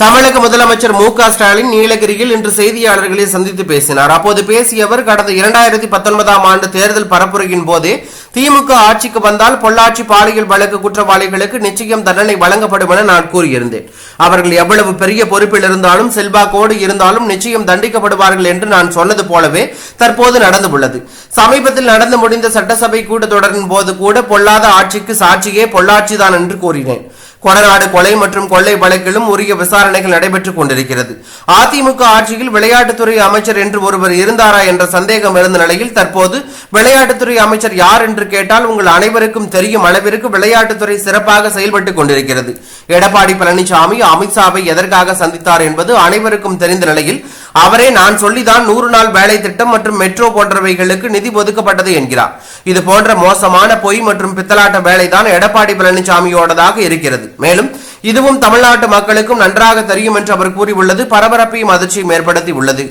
தமிழக முதலமைச்சர் மு க ஸ்டாலின் நீலகிரியில் இன்று செய்தியாளர்களை சந்தித்து பேசினார். அப்போது பேசிய அவர் கடந்த இரண்டாயிரத்தி பத்தொன்பதாம் ஆண்டு தேர்தல் பரப்புரையின் போதே திமுக ஆட்சிக்கு வந்தால் பொள்ளாச்சி பாலியல் வழக்கு குற்றவாளிகளுக்கு நிச்சயம் தண்டனை வழங்கப்படும் என நான் கூறியிருந்தேன். அவர்கள் எவ்வளவு பெரிய பொறுப்பில் இருந்தாலும் செல்வாக்கோடு இருந்தாலும் நிச்சயம் தண்டிக்கப்படுவார்கள் என்று நான் சொன்னது போலவே தற்போது நடந்துள்ளது. சமீபத்தில் நடந்து முடிந்த சட்டசபை கூட்டத்தொடரின் போது கூட பொல்லாத ஆட்சிக்கு சாட்சியே பொள்ளாச்சிதான் என்று கூறினேன். கொடநாடு கொலை மற்றும் கொள்ளை வழக்கிலும் உரிய விசாரணைகள் நடைபெற்றுக் கொண்டிருக்கிறது. அதிமுக ஆட்சியில் விளையாட்டுத்துறை அமைச்சர் என்று ஒருவர் இருந்தாரா என்ற சந்தேகம் இருந்த நிலையில் தற்போது விளையாட்டுத்துறை அமைச்சர் யார் என்று கேட்டால் உங்கள் அனைவருக்கும் தெரியும் அளவிற்கு விளையாட்டுத்துறை சிறப்பாக செயல்பட்டுக் கொண்டிருக்கிறது. எடப்பாடி பழனிசாமி அமித்ஷாவை எதற்காக சந்தித்தார் என்பது அனைவருக்கும் தெரிந்த நிலையில் அவரே நான் சொல்லிதான் நூறு நாள் வேலை திட்டம் மற்றும் மெட்ரோ போன்றவைகளுக்கு நிதி ஒதுக்கப்பட்டது என்கிறார். இது போன்ற மோசமான பொய் மற்றும் பித்தலாட்ட வேலைதான் எடப்பாடி பழனிசாமியோடதாக இருக்கிறது. மேலும் இதுவும் தமிழ்நாட்டு மக்களுக்கும் நன்றாக தெரியும் என்று அவர் கூறியுள்ளது பரபரப்பையும் அதிர்ச்சியும் ஏற்படுத்தி உள்ளது